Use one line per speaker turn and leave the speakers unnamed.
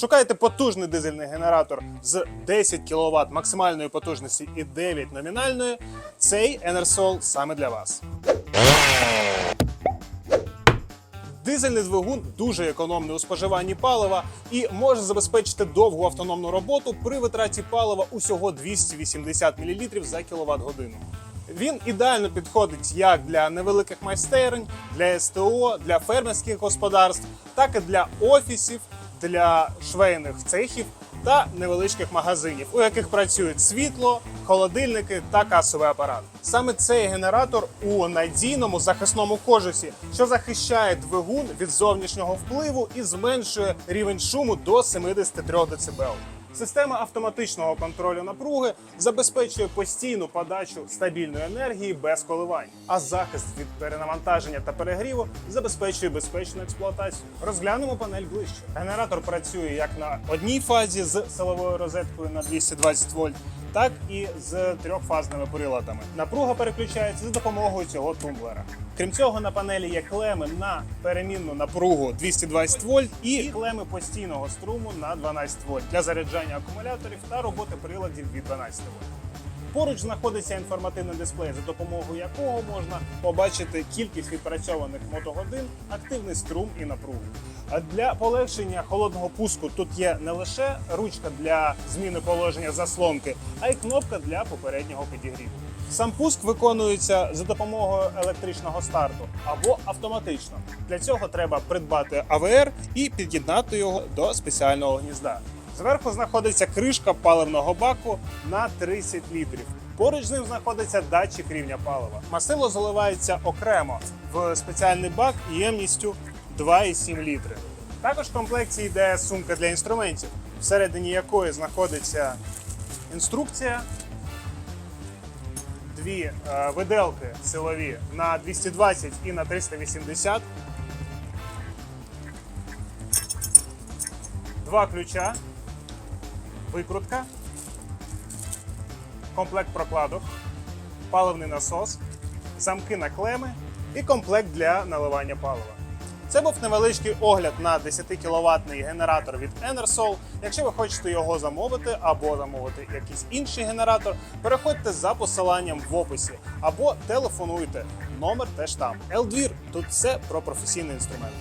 Шукайте потужний дизельний генератор з 10 кВт максимальної потужності і 9 номінальної. Цей Enersol саме для вас. Дизельний двигун дуже економний у споживанні палива і може забезпечити довгу автономну роботу при витраті палива усього 280 мл за кВт годину. Він ідеально підходить як для невеликих майстерень, для СТО, для фермерських господарств, так і для офісів, для швейних цехів та невеличких магазинів, у яких працюють світло, холодильники та касовий апарат. Саме цей генератор у надійному захисному кожусі, що захищає двигун від зовнішнього впливу і зменшує рівень шуму до 73 дБ. Система автоматичного контролю напруги забезпечує постійну подачу стабільної енергії без коливань, а захист від перенавантаження та перегріву забезпечує безпечну експлуатацію. Розглянемо панель ближче. Генератор працює як на одній фазі з силовою розеткою на 220 вольт, так і з трьохфазними приладами. Напруга переключається за допомогою цього тумблера. Крім цього, на панелі є клеми на перемінну напругу 220 вольт і клеми постійного струму на 12 вольт для заряджання акумуляторів та роботи приладів від 12 вольт. Поруч знаходиться інформативний дисплей, за допомогою якого можна побачити кількість відпрацьованих мотогодин, активний струм і напругу. А для полегшення холодного пуску тут є не лише ручка для зміни положення заслонки, а й кнопка для попереднього підігріву. Сам пуск виконується за допомогою електричного старту або автоматично. Для цього треба придбати АВР і під'єднати його до спеціального гнізда. Зверху знаходиться кришка паливного баку на 30 літрів. Поруч з ним знаходиться датчик рівня палива. Масило заливається окремо в спеціальний бак ємністю 2,7 літри. Також в комплекті йде сумка для інструментів, всередині якої знаходиться інструкція, дві е, виделки силові на 220 і на 380, два ключа, викрутка, комплект прокладок, паливний насос, замки на клеми і комплект для наливання палива. Це був невеличкий огляд на 10 кВт генератор від Enersol. Якщо ви хочете його замовити або замовити якийсь інший генератор, переходьте за посиланням в описі або телефонуйте. Номер теж там. Елдвір тут все про професійний інструмент.